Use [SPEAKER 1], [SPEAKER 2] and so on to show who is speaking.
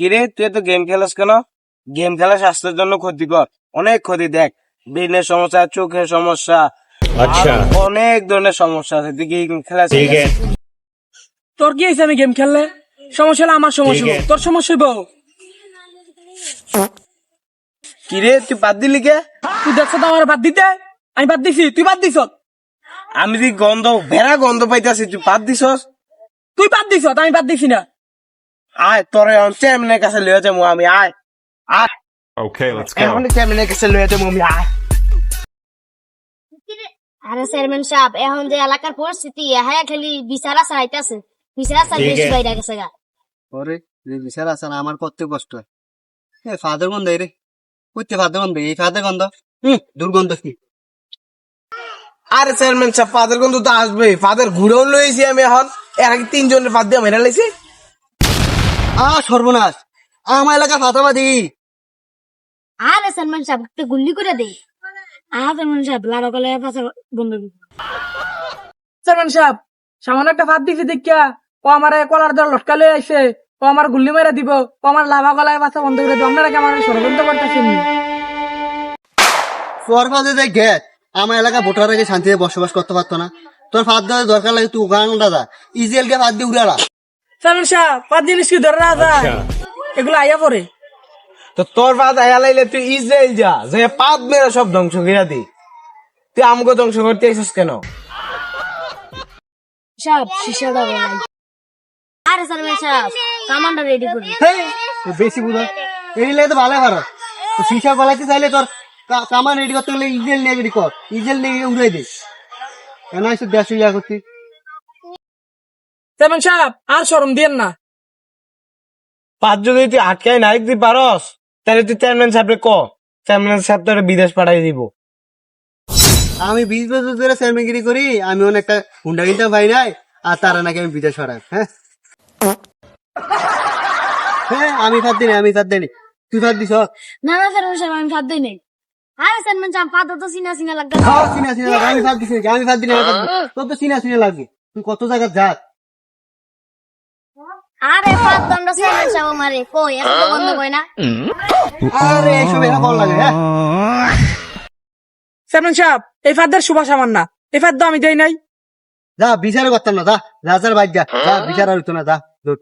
[SPEAKER 1] কিরে তুই তো গেম খেলাস কেন? গেম খেলা স্বাস্থ্যের জন্য ক্ষতিকর। অনেক ক্ষতি দেখ। ব্রেনের সমস্যা চোখের সমস্যা।
[SPEAKER 2] আচ্ছা।
[SPEAKER 1] অনেক ধরনের সমস্যা আছে। তুই গেম খেলা
[SPEAKER 3] তোর কি আমি গেম খেললে? সমস্যা হলো আমার সমস্যা তোর সমস্যা বউ
[SPEAKER 1] কিরে তুই বাদ দিলি কে?
[SPEAKER 3] তুই দেখছ তো আমার বাদ দিতে? আমি বাদ দিছি। তুই বাদ দিছ?
[SPEAKER 1] আমি তুই গন্ধ ভেড়া গন্ধ পাইতে পাইতাছি তুই বাদ দিছ
[SPEAKER 3] তুই বাদ দিছ আমি বাদ দিছি না।
[SPEAKER 1] আয় তোরে এখন চেয়ারম্যানের কাছে লয়ে যাব আমি আয়। আয়।
[SPEAKER 2] Okay, let's
[SPEAKER 1] এখন চেয়ারম্যানের কাছে লয়ে যাব আমি আয়।
[SPEAKER 4] আরে চেয়ারম্যান সাহেব এখন যে এলাকার পরিস্থিতি হ্যাঁ খালি বিচারা চাইতেছে বিচারা চাই বেশি বাইরে গেছে গা।
[SPEAKER 5] ওরে যে বিচার আছে না আমার করতে কষ্ট। হয় এ ফাদের গন্ধ রে। কইতে ফাদের গন্ধ? এই ফাদের গন্ধ? হুম দুর্গন্ধ কি?
[SPEAKER 1] আরে চেয়ারম্যান সাহেব ফাদার গন্ধ তো আসবে ফাদার ঘুরেও লইছি আমি এখন। এর আগে তিনজনের বাদ দিয়ে মেরা লাইছি।
[SPEAKER 5] আ সর্বনাশ। আমার এলাকা ফাতাবাদি
[SPEAKER 4] আরে চেয়ারম্যান সাহেব একটু গুল্লি করে আর সাহেব লাড়ো বন্ধ
[SPEAKER 3] চেয়ারম্যান সাহেব সামান্য একটা ভাত দিছি দেখিয়া ও আমার কলার দর লটকা লয়ে আইছে। ও আমার গুল্লি মেরে দিব ও আমার লাভা গলায় বন্ধ করে দিব। আপনারা কি আমার ষড়যন্ত্র করতেছেন?
[SPEAKER 5] তোর ফাদে যে গেট আমার এলাকা ভোটার আগে শান্তিতে বসবাস করতে পারতো না। তোর ফাদ দেওয়ার দরকার লাগে তুই ওখানে দাদা। ইজিএল কে ফাদ দিয়ে উড়ালা
[SPEAKER 3] চেয়ারম্যান সাহেব পাঁচ জিনিস কি ধরে না যায় এগুলো আইয়া পরে
[SPEAKER 1] তো তোর বাদ আয়া লাইলে তুই ইসরায়েল যা যে পাপ মেরা সব ধ্বংস করে দি। তুই আমাকে ধ্বংস করতে আইসিস কেন?
[SPEAKER 4] সাহেব শিশা দাও আরে চেয়ারম্যান সাহেব কামান্ডার রেডি করি।
[SPEAKER 5] হেই, তুই বেশি বুঝো এই লাগে তো ভালো ভালো তো শিশা গলাইতে চাইলে তোর কামান রেডি করতে গেলে ইজেল নিয়ে রেডি কর। ইজেল নিয়ে উড়াই দে। কেন এসে দেশ ইয়া
[SPEAKER 3] চেয়ারম্যান সাহেব আর শরম দিয়েন না।
[SPEAKER 1] পাঁচ যদি তুই আটকায় নাই দিতে পারস তাহলে তুই চেয়ারম্যান সাহেবরে ক? চেয়ারম্যান সাহেব তোর বিদেশ পাঠাই দিব।
[SPEAKER 5] আমি বিশ বছর ধরে সেলমেগিরি করি আমি অনেকটা হুন্ডা কিনতে পাই নাই আর তারা নাকি আমি বিদেশ ছড়াই হ্যাঁ? হ্যাঁ আমি ফাদ দিনি আমি ফাদ দিনি তুই ফাদ দিস?
[SPEAKER 4] না না চেয়ারম্যান সাহেব আমি ভাত দিই নাই। আরে চেয়ারম্যান সাহেব পাতা তো সিনা সিনা লাগবে।
[SPEAKER 5] হ্যাঁ চিনা চিনা লাগে, আমি ফাদ দিছি আমি ফাদ দিনি দিনি। তো চিনা চিনা লাগবে। তুই কত জায়গা যাস?
[SPEAKER 4] আরে পাঁচ দণ্ড চেয়ারম্যান সাহেব মারে। কই এত তো বন্ধ কই না?
[SPEAKER 5] আরে এসব এরা ভালো লাগে হ্যাঁ?
[SPEAKER 3] চেয়ারম্যান সাহেব এই ফাদার সুভাষ আমার না। এই ফাদ আমি দেই নাই।
[SPEAKER 5] যা বিচার করতাম না যা। রাজার বাইক যা যা বিচার আর হইতো না যা দূর